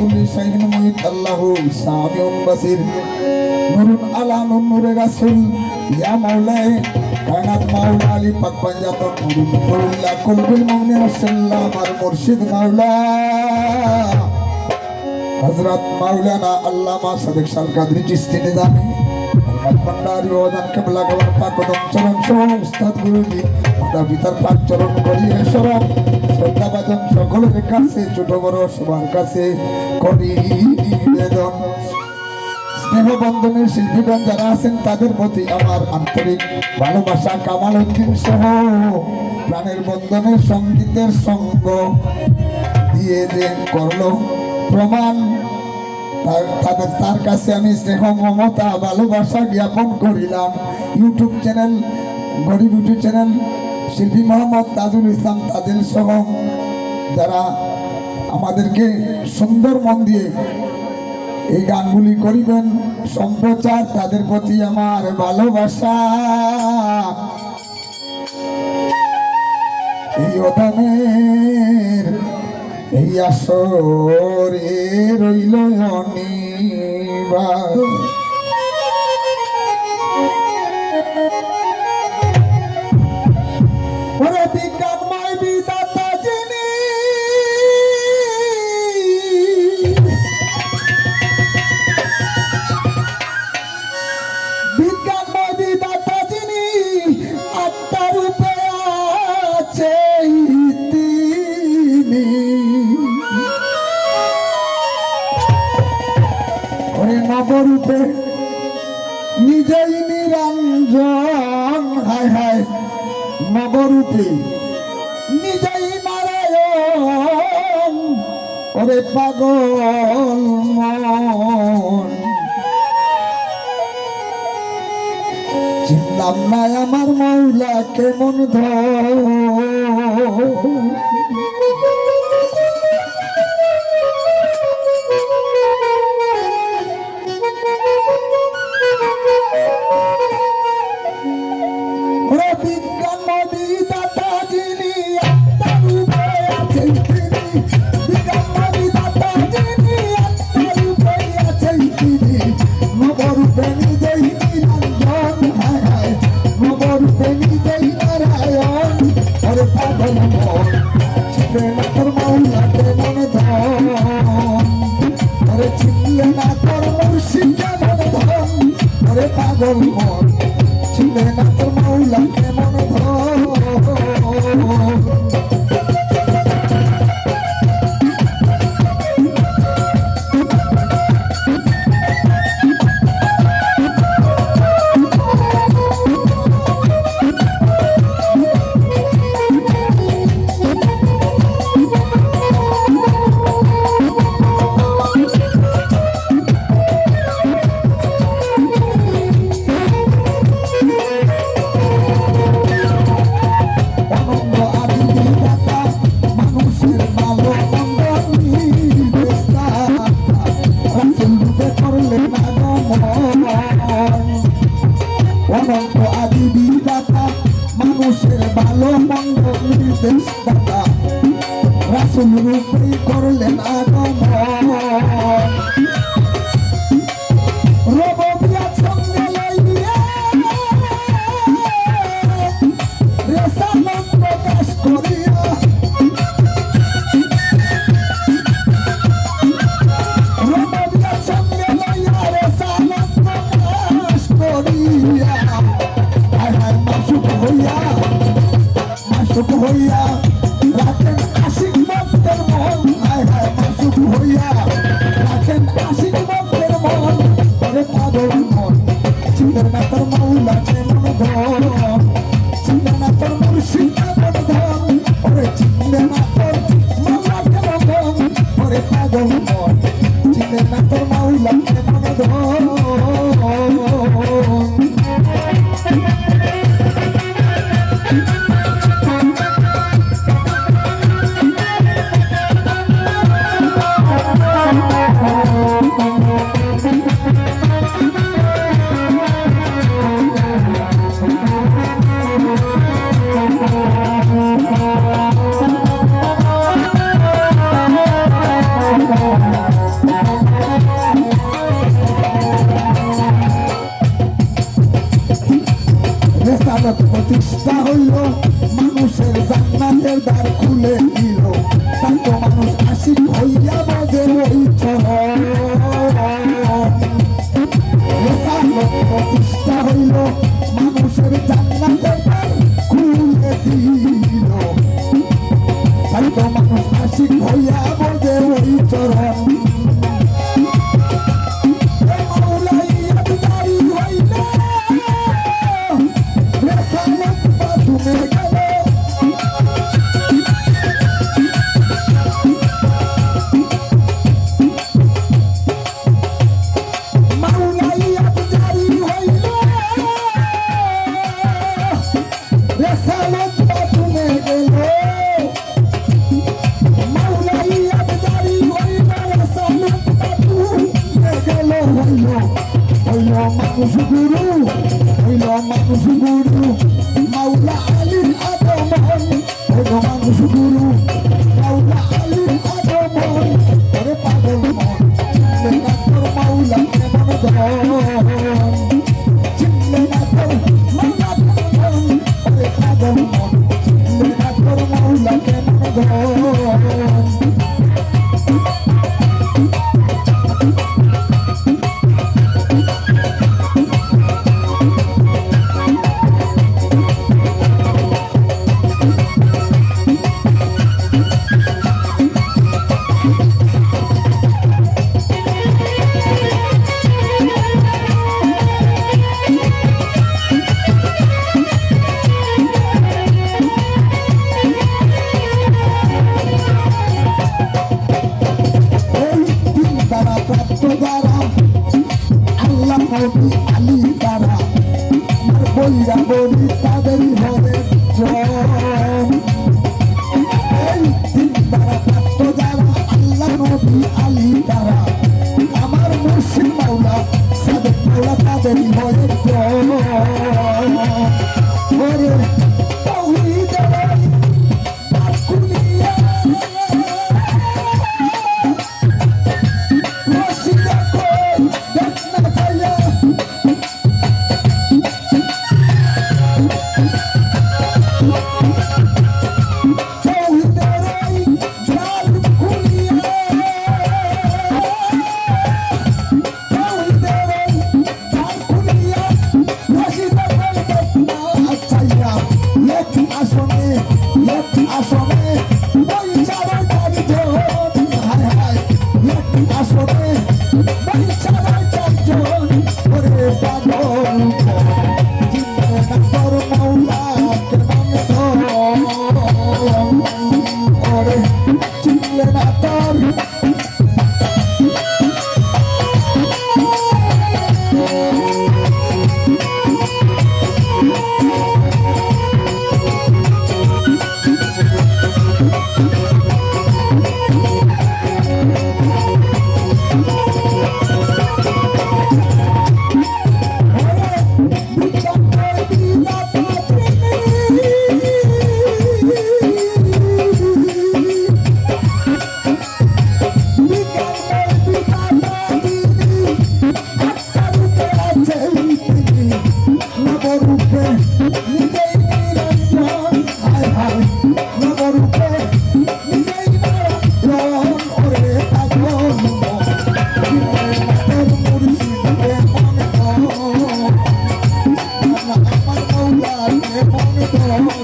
কুল্লি শাইইন মুহিত আল্লাহু সামিউন বাসির। নুরুন আলা নুর নূরে রাসূল। ইয়া মাওলায়ে কায়নাত মাওলা আলী পাক পাঞ্জাতন নুরুন নুরুল্লাহ কুলবিল মুমিনিন সাল্লাল্লাহু আমার মুর্শিদ মাওলা। হযরত মাওলানা আল্লামা সাদিক সাল কাদরি চিশতি নিজামী। ভণ্ডারী ওদান কেবলা গবর পাক চরণ সহ উস্তাদ শ্রদ্ধা সকলের কাছে, ছোট বড় সবার কাছে করি নিবেদন। স্নেহ বন্ধনের শিল্পীগণ যারা আছেন, তাদের প্রতি আমার আন্তরিক ভালোবাসা, কামাল উদ্দিন সহ প্রাণের বন্ধনের সঙ্গীতের সঙ্গ দিয়ে যে করল প্রমাণ তাদের, তার কাছে আমি স্নেহ, মমতা, ভালোবাসা জ্ঞাপন করিলাম। ইউটিউব চ্যানেল, গরিব ইউটিউব চ্যানেল শিল্পী মোহাম্মদ তাজুল ইসলাম তাদের সহ যারা আমাদেরকে সুন্দর মন দিয়ে এই গানগুলি করিবেন, সম্প্রচার তাদের প্রতি আমার ভালোবাসা। এই অদামের এই আসরে রইল অনিবার ওরে নবরূপে নিজেই নিরঞ্জন, হায় হায় নবরূপে নিজেই নারায়ণ, ওরে পাগল মন। চিনলাম না আমার মৌলা কেমন ধর মাওলা কেমন ধর তোর মাওলা কেমন ধন চিন্তা না তোর মুর্শিদ কেমন ধন। ওরে চিন্তা না তোর মাওলা কেমন ধন ওরে পাগল মন চিন্তা না তোর মাওলা কেমন ধন গুরু মাওলা আলীর আগমন। ওগো মানুষ গুরু মাওলা আলীর আগমন। ওরে পাগল মন মাওলা কেমন ধর তাদের মরে মরে Let me ask for me. Let me ask for me. Yeah.